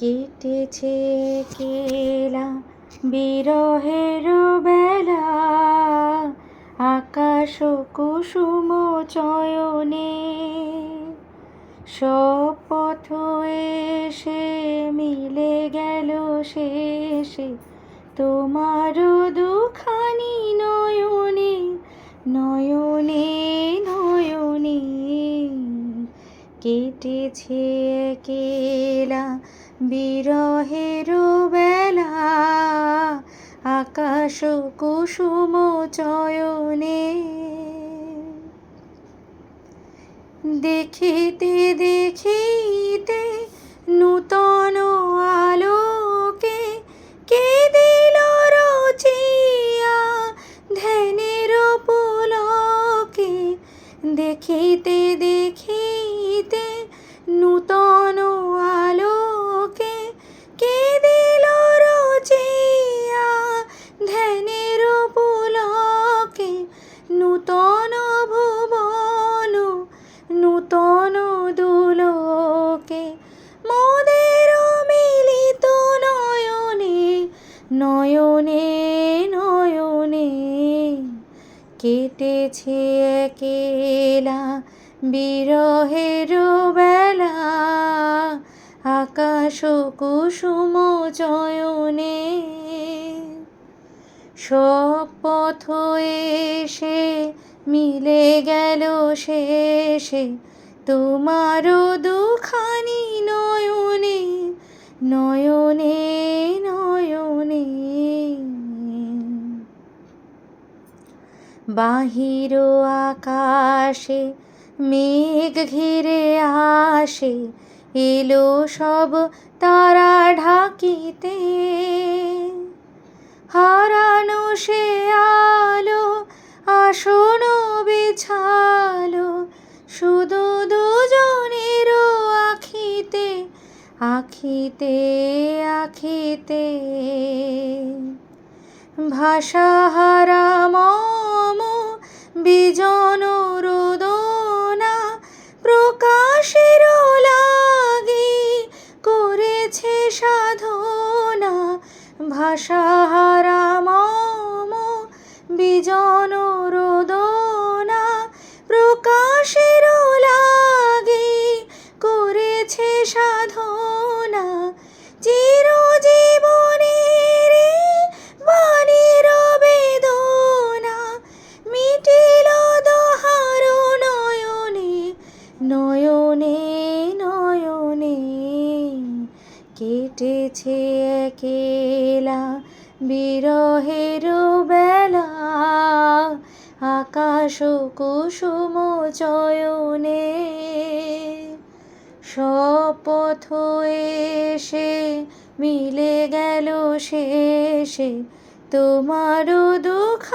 কেটেছে কেলা, বিরহের বেলা। আকাশ কুসুম চয়নে, সব পথ এসে মিলে গেল শেষে। তোমার দুখানি কেটেছে কেলা বিরহের বেলা আকাশ কুসুম চয়নে। দেখিতে দেখিতে নূতন আলোকে কে দিল রচিয়া ধ্যানের পুলকে। দেখিতে দেখিতে নূতন আলোকে কে দিল রচিয়া ধ্যানের পুলকে? নূতন ভুবন, নূতন দুলোকে। মোদের মিলিত নয়নে নয়নে নয়নে। কেটেছে একেলা বিরহের বেলা আকাশ কুসুম চয়নে। সব পথ এসে মিলে গেল শেষে তোমারও দুখানি নয়নে নয়নে নয়নে। বাহির আকাশে মেঘ ঘিরে আসে, এলো সব তারা ঢাকিতে। হারানো সে আলো, আসন বিছালো, শুধু দুজনের আখিতে আখিতে আখিতে। ভাষাহারা মম, বিজন ভাষাহারা মম বিজন রোদনা প্রকাশের লাগি করেছে সাধনা। চিরজীবনের বাণীর বেদনা মিটিল দহার নয়নে নয়নে কেটেছে একেলা বিরহের বেলা। আকাশ কুসুম চয়নে শপথ এসে মিলে গেল শেষে। তোমারও দুঃখ